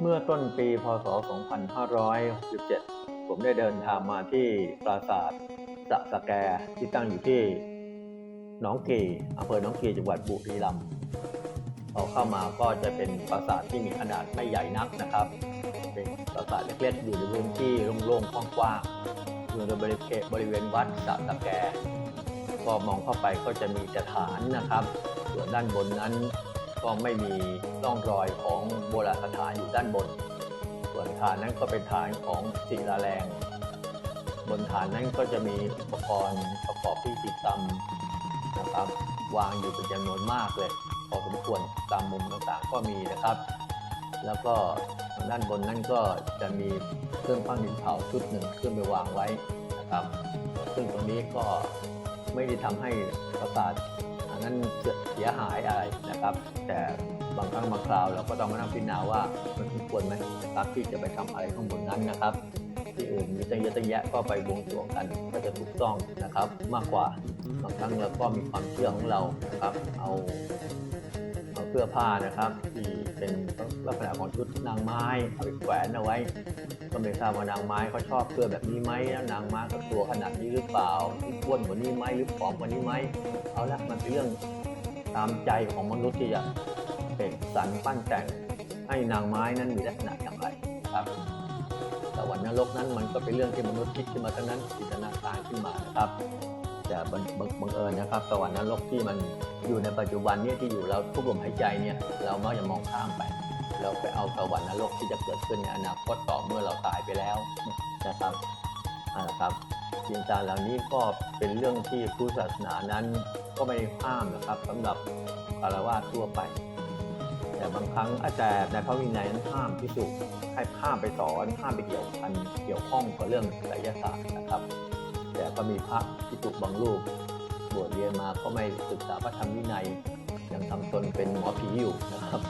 เมื่อต้นปีพศ 2567 ผมได้เดินทางมาที่ปราสาทสะสะแกที่ตั้งอยู่ที่หนองกีอำเภอหนองกีจังหวัดบุรีรัมย์พอเข้ามาก็จะเป็นปราสาทที่มีขนาดไม่ใหญ่นักนะครับ เป็นปราสาทเล็กๆอยู่ในพื้นที่โล่งๆกว้างๆอยู่ในบริเวณบริเวณวัดสะสะแกก็มองเข้าไปก็จะมีแต่ฐานนะครับ ส่วนด้านบนนั้น ก็ไม่มีร่องรอยของโบราณสถานอยู่ด้านบน ส่วนฐานนั้นก็เป็นฐานของศิลาแรง บนฐานนั้นก็จะมีอุปกรณ์ประกอบพิธีกรรมนะครับวางอยู่เป็นจำนวนมากเลย พอสมควรตามมุมต่างๆก็มีนะครับ แล้วก็ด้านบนนั้นก็จะมีเครื่องปั้นดินเผาชุดหนึ่งขึ้นไปวางไว้นะครับ ซึ่งตรงนี้ก็ไม่ได้ทำให้ปราสาท อันนั้นเสียหายอะไรนะครับ แต่บางครั้งบางคราวเราก็ต้องมานั่งพิจารณาว่ามันสมควรไหมนะครับที่จะไปทำอะไรข้างบนนั้นนะครับ ที่อื่นมีตั้งเยอะตั้งแยะก็ไปบวงสรวงกันก็จะถูกต้องนะครับ มากกว่าบางครั้งเราก็มีความเชื่อของเรานะครับเอา สื้อผ้านะครับ ที่เป็นลักษณะของชุดนางไม้เอาไปแขวนเอาไว้ ก็ไม่ทราบว่านางไม้เขาชอบเสื้อแบบนี้ไหมแล้วนางไม้ก็ตัวขนาดนี้หรือเปล่าที่อ้วนกว่านี้ไหมหรือผอมกว่านี้ไหมเอาละมันเป็นเรื่องตามใจของมนุษย์ที่จะเสกสรรปั้นแต่งให้นางไม้นั้นมีลักษณะอย่างไรครับแต่วันนรกนั้นมันก็เป็นเรื่องที่มนุษย์คิดขึ้นมาทั้งนั้นจินตนาการขึ้นมานะครับ แต่บังบังเอิญนะครับสวรรค์นรกที่มันอยู่ในปัจจุบันเนี่ยที่อยู่เราทุกลมหายใจเนี่ยเรามักจะมองข้ามไป เราไปเอาสวรรค์นรกที่จะเกิดขึ้นในอนาคตต่อเมื่อเราตายไปแล้วนะครับอ่านะครับจินตาเหล่านี้ก็เป็นเรื่องที่พุทธศาสนานั้นก็ไม่ได้ห้ามนะครับสำหรับคารวะทั่วไป แต่บางครั้งอาจารย์ในพระวินัยนั้นห้ามพิสุให้ห้ามไปสอนห้ามไปเกี่ยวพันเกี่ยวข้องกับเรื่องไสยศาสตร์นะครับ ก็มีพระพิสุบางรูปบวชเรียนมาก็ไม่ศึกษาพระธรรมวินัยยังทำตนเป็นหมอผีอยู่นะครับ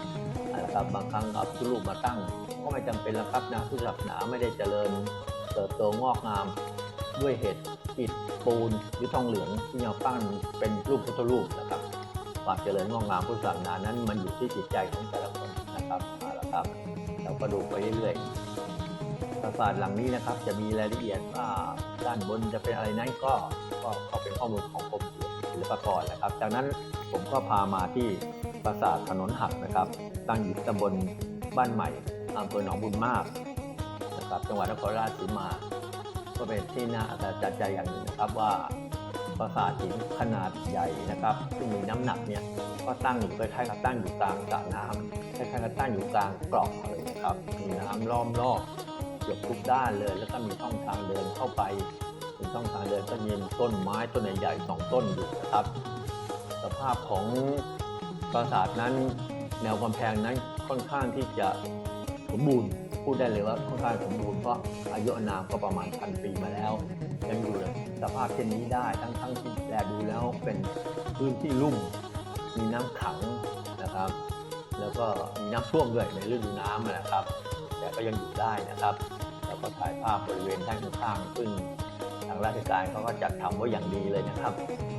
นะครับบางครั้งเอาพุทธรูปมาตั้ง ก็ไม่จำเป็นล้วครับนะพุทธศาสนาไม่ได้เจริญเติบโตงอกงามด้วยเหตุอิฐปูนหรือทองเหลืองที่เราปั้นเป็นรูปพุทธรูปนะครับความเจริญงอกงามพุทธศาสนานั้นมันอยู่ที่จิตใจของแต่ละคนนะครับเอาละครับ เราก็ดูไปเรื่อยๆ ปราสาทหลังนี้นะครับ จะมีรายละเอียดว่าด้านบนจะเป็นอะไรนั้นก็ก็ก็เป็นข้อมูลของกรมศิลปากรนะครับ จากนั้นผมก็พามาที่ปราสาทถนนหักนะครับ ตั้งอยู่ตำบลบ้านใหม่อำเภอหนองบุญมากนะครับจังหวัดนครราชสีมา ก็เป็นที่น่าอัศจรรย์ใจอย่างหนึ่งนะครับว่าปราสาทหินขนาดใหญ่นะครับ ซึ่งมีน้ำหนักเนี่ยก็ตั้งอยู่คล้ๆกับตั้งอยู่กลางสระน้ำคล้ายๆกับตั้งอยู่กลางกล่องเลยนะครับมีน้ำล้อมรอบ เกือบทุกด้านเลย แล้วก็มีช่องทางเดินเข้าไปเป็นช่องทางเดินก็มีต้นไม้ต้นใหญ่ๆสองต้นอยู่นะครับ สภาพของปราสาทนั้น แนวกำแพงนั้นค่อนข้างที่จะสมบูรณ์พูดได้เลยว่าค่อนข้างสมบูรณ์เพราะอายุนามก็ประมาณพันปีมาแล้ว ยังอยู่สภาพเช่นนี้ได้ทั้งทั้งที่แลดูแล้วเป็นพื้นที่ลุ่ม มีน้ำขังนะครับ แล้วก็มีน้ำท่วมด้วยในฤดูน้ำนะครับ แต่ก็ยังอยู่ได้นะครับ ก็ถ่ายภาพบริเวณด้านข้างๆซึ่งทางราชการเขาก็จัดทำไว้อย่างดีเลยนะครับ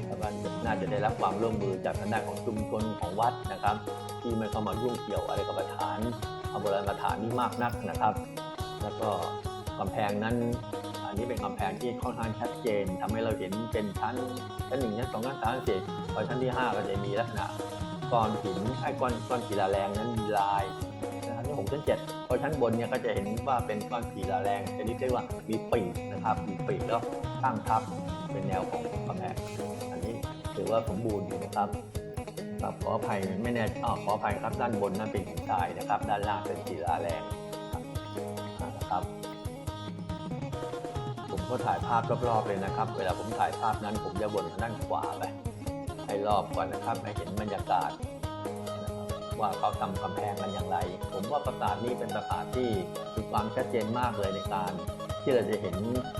แล้วก็น่าจะได้รับความร่วมมือจากทางด้านของชุมชนของวัดนะครับ ที่ไม่เข้ามายุ่งเกี่ยวอะไรกับสถานอโบราณสถานนี้มากนักนะครับ แล้วก็กำแพงนั้น อันนี้เป็นกำแพงที่ค่อนข้างชัดเจนทำให้เราเห็นเป็นชั้นชั้นหนึ่งชั้นสองชั้นสามชั้นสี่พอชั้นที่ห้าก็จะมีลักษณะก้อนหินไอ้ก้อนก้อนศิลาแรงนั้นมีลายชั้นที่หกชั้นเจ็ด พอชั้นบนเนี่ยก็จะเห็นว่าเป็นก้อนศิลาแรงชนิดที่ว่ามีปีกนะครับมีปีกแล้วตั้งทับเป็นแนวของกำแพงอันนี้ถือว่าสมบูรณ์อยู่นะครับครับขออภัยไม่แน่อ้าวขออภัยครับด้านบนนั่นเป็นหินทรายนะครับ ด้านล่างเป็นศิลาแรงครับนะครับ ผมก็ถ่ายภาพรอบๆเลยนะครับ เวลาผมถ่ายภาพนั้นผมจะวนทางด้านขวาไปให้รอบก่อนนะครับให้เห็นบรรยากาศ ว่าเขาทำกำแพงกันอย่างไร ผมว่าปราสาทนี้เป็นปราสาทที่มีความชัดเจนมากเลยในการ ที่เราจะเห็น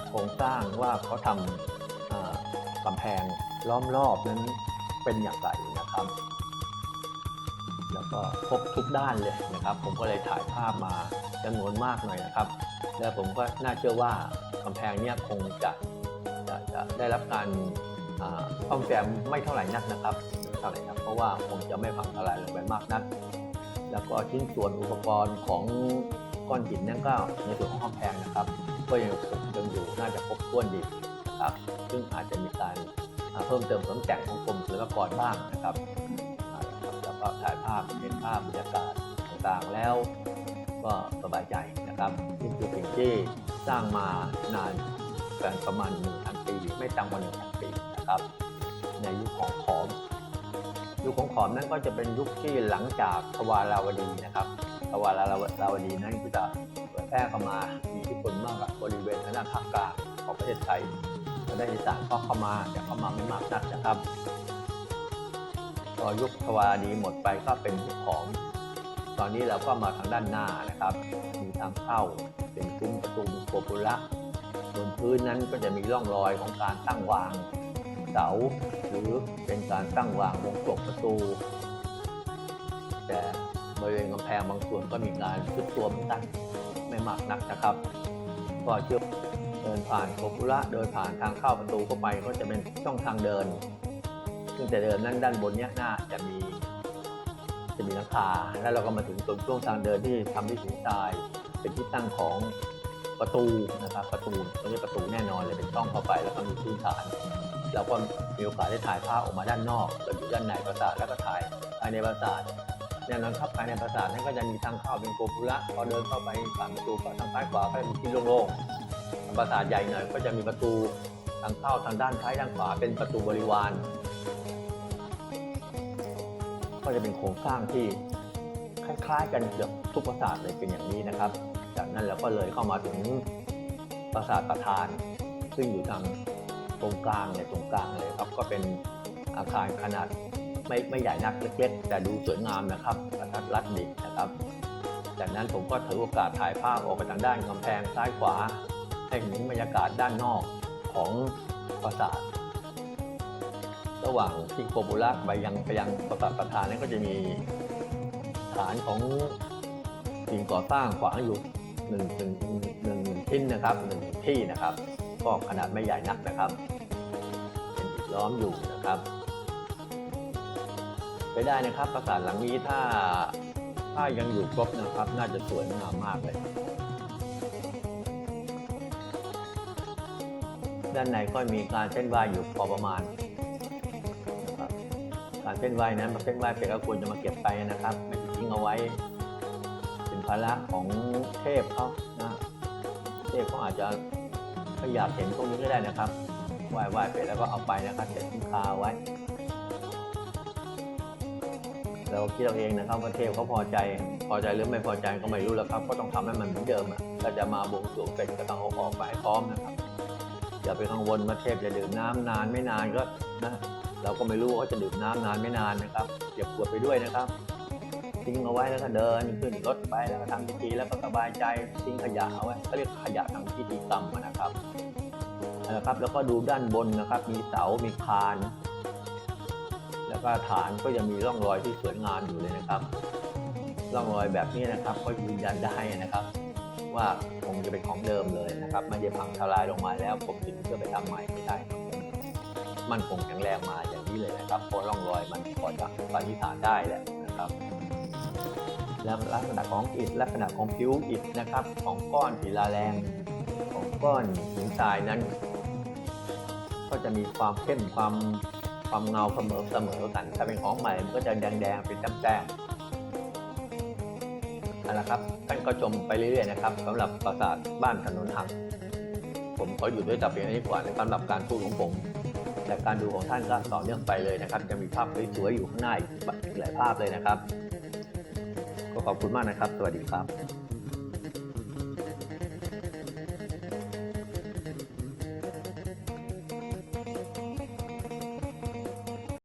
โครงสร้างว่าเขาทำอ่ากำแพงล้อมรอบนั้นเป็นอย่างไรนะครับ แล้วก็ครบทุกด้านเลยนะครับ ผมก็เลยถ่ายภาพมาจำนวนมากหน่อยนะครับ แล้วผมก็น่าเชื่อว่ากำแพงเนี่ยคงจะจะจะได้รับการ ซ่อมแซมไม่เท่าไหร่นักนะครับไม่เท่าไหร่นักเพราะว่าคงจะไม่พังทลายลงไปมากนัก แล้วก็ชิ้นส่วนอุปกรณ์ของก้อนหินนั่นก็ในส่วนของกำแพงนะครับ ก็ยังยังอยู่น่าจะครบถ้วนดีนะครับ ซึ่งอาจจะมีการเพิ่มเติมเสริมแต่งของกรมศิลปากรบ้างนะครับแล้วก็ถ่ายภาพเห็นภาพบรรยากาศต่างๆแล้วก็สบายใจนะครับนี่คือสิ่งที่สร้างมานานกินประมาณหนึ่งพันปี ไม่ต่ำกว่าหนึ่งพันปี นะครับ ในยุคของขอม ยุคของขอมนั้นก็จะเป็นยุคที่หลังจากทวาราวดีนะครับทวาราวดีนั้นก็จะเผยแพร่เข้ามามีอิทธิพลมากกับบริเวณทางด้านภาคกลางของประเทศไทยทางด้อีสานก็เข้ามาแต่เข้ามาไม่มากนักนะครับพอยุคทวารดีหมดไปก็เป็นยุคขอมตอนนี้เราก็มาทางด้านหน้านะครับ มีทางเข้าเป็นซุ้มประตูโกปุระบนพื้นนั้นก็จะมีร่องรอยของการตั้งวาง เสา หรือเป็นการตั้งวางวงกลบประตู แต่บริเวณกำแพงบางส่วนก็มีการชุดตัวเหมือนกันไม่มากนักนะครับ ก็เชื่อเดินผ่านโกปุระเดินผ่านทางเข้าประตูเข้าไปก็จะเป็นช่องทางเดิน ซึ่งแต่เดินนั้นด้านบนเนี้ยหน้าจะมี จะมีหลังคาแล้วเราก็มาถึงตรงช่วงทางเดินที่ทำด้วยหินทราย เป็นที่ตั้งของประตูนะครับประตูตรงนี้ประตูแน่นอนเลยเป็นช่องเข้าไปแล้วก็มีพื้นฐาน เราก็มีโอกาสได้ถ่ายภาพออกมาด้านนอกเราอยู่ด้านในปราสาทแล้วก็ถ่ายภายในปราสาทแน่นอนครับภายในปราสาทนั้นก็จะมีทางเข้าเป็นโกพุระพอเดินเข้าไปผ่านประตูก็ทางซ้ายขวาก็จะมีที่โล่งๆปราสาทใหญ่หน่อยก็จะมีประตูทางเข้าทางด้านซ้ายด้านขวาเป็นประตูบริวารก็จะเป็นโครงสร้างที่คล้ายๆ กันเกือบทุกปราสาทเลยเป็นอย่างนี้นะครับ จากนั้นเราก็เลยเข้ามาถึงปราสาทประธาน ซึ่งอยู่ทาง ตรงกลางเนี่ยตรงกลางเลยครับก็เป็นอาคารขนาดไม่ไม่ใหญ่นักเล็กๆ แต่ดูสวยงามนะครับกระทัดรัดดีนะครับ จากนั้นผมก็ถือโอกาสถ่ายภาพออกไปทางด้านกำแพงซ้ายขวา ให้เห็นบรรยากาศด้านนอกของปราสาทระหว่างที่โกบุระไปยังไปยังปราสาทประธานนั้นก็จะมีฐานของสิ่งก่อสร้างขวางอยู่หนึ่งหนึ่งหนึ่งชิ้นนะครับหนึ่งที่นะครับ ก็ขนาดไม่ใหญ่นักนะครับ ล้อมอยู่นะครับ ไปได้นะครับปราสาทหลังนี้ถ้าถ้ายังอยู่ครบนะครับ น่าจะสวยงามมากเลย ด้านในก็มีการเส้นไหวอยู่พอประมาณนะครับการเส้นไหว้นั้นมาเส้นไหวเสร็จก็ควรจะมาเก็บไปนะครับ ไม่ทิ้งเอาไว้ เป็นภาระของเทพเขานะเทพเขาอาจจะไม่อยากเห็นตรงนี้ก็ได้นะครับ ไหว้ไหว้ไปแล้วก็เอาไปนะครับเก็บคาไว้เราคิดเอาเองนะครับว่าเทพเขาพอใจ พอใจหรือไม่พอใจก็ไม่รู้แล้วครับ ก็ต้องทำให้มันเหมือนเดิมอะก็จะมาบวงสรวงเสร็จก็ต้องเอาออกไปพร้อมนะครับอย่าไปกังวลว่าเทพจะดื่มน้ำนานไม่นานก็นะเราก็ไม่รู้ว่าเขาจะดื่มน้ำนานไม่นานนะครับเก็บขวดไปด้วยนะครับทิ้งเอาไว้แล้วก็เดินขึ้นรถไปแล้วก็ทำพิธีแล้วก็สบายใจทิ้งขยะเอาไว้เขาเรียกขยะทางพิธีกรรมนะครับ นะครับ แล้วก็ดูด้านบนนะครับ มีเสา มีคาน แล้วก็ฐานก็ยังมีร่องรอยที่สวยงามอยู่เลยนะครับ ร่องรอยแบบนี้นะครับ ก็ยืนยันได้นะครับ ว่าคงจะเป็นของเดิมเลยนะครับไม่ได้พังทลายลงมาแล้วผมถึงจะไปทำใหม่ไม่ได้มันคงแข็งแรงมาอย่างนี้เลยนะครับเพราะร่องรอยมันพอจะสันนิษฐานได้แหละนะครับแล้วลักษณะของอิฐลักษณะของผิวอิฐนะครับ ของก้อนศิลาแรง ของก้อนหินทรายนั้น ก็จะมีความเข้มความความเงาเสมอเสมอกัน ถ้าเป็นของใหม่มันก็จะแดงๆเป็นแต้มๆนั่นแหละครับท่านก็ชมไปเรื่อยๆนะครับสำหรับปราสาทบ้านถนนหักผมขออยู่ด้วยแต่เพียงนี้ก่อนในสำหรับการพูดของผมแต่การดูของท่านก็ต่อเนื่องไปเลยนะครับ จะมีภาพสวยๆอยู่ข้างหน้าอีกหลายภาพเลยนะครับ ก็ขอบคุณมากนะครับ สวัสดีครับ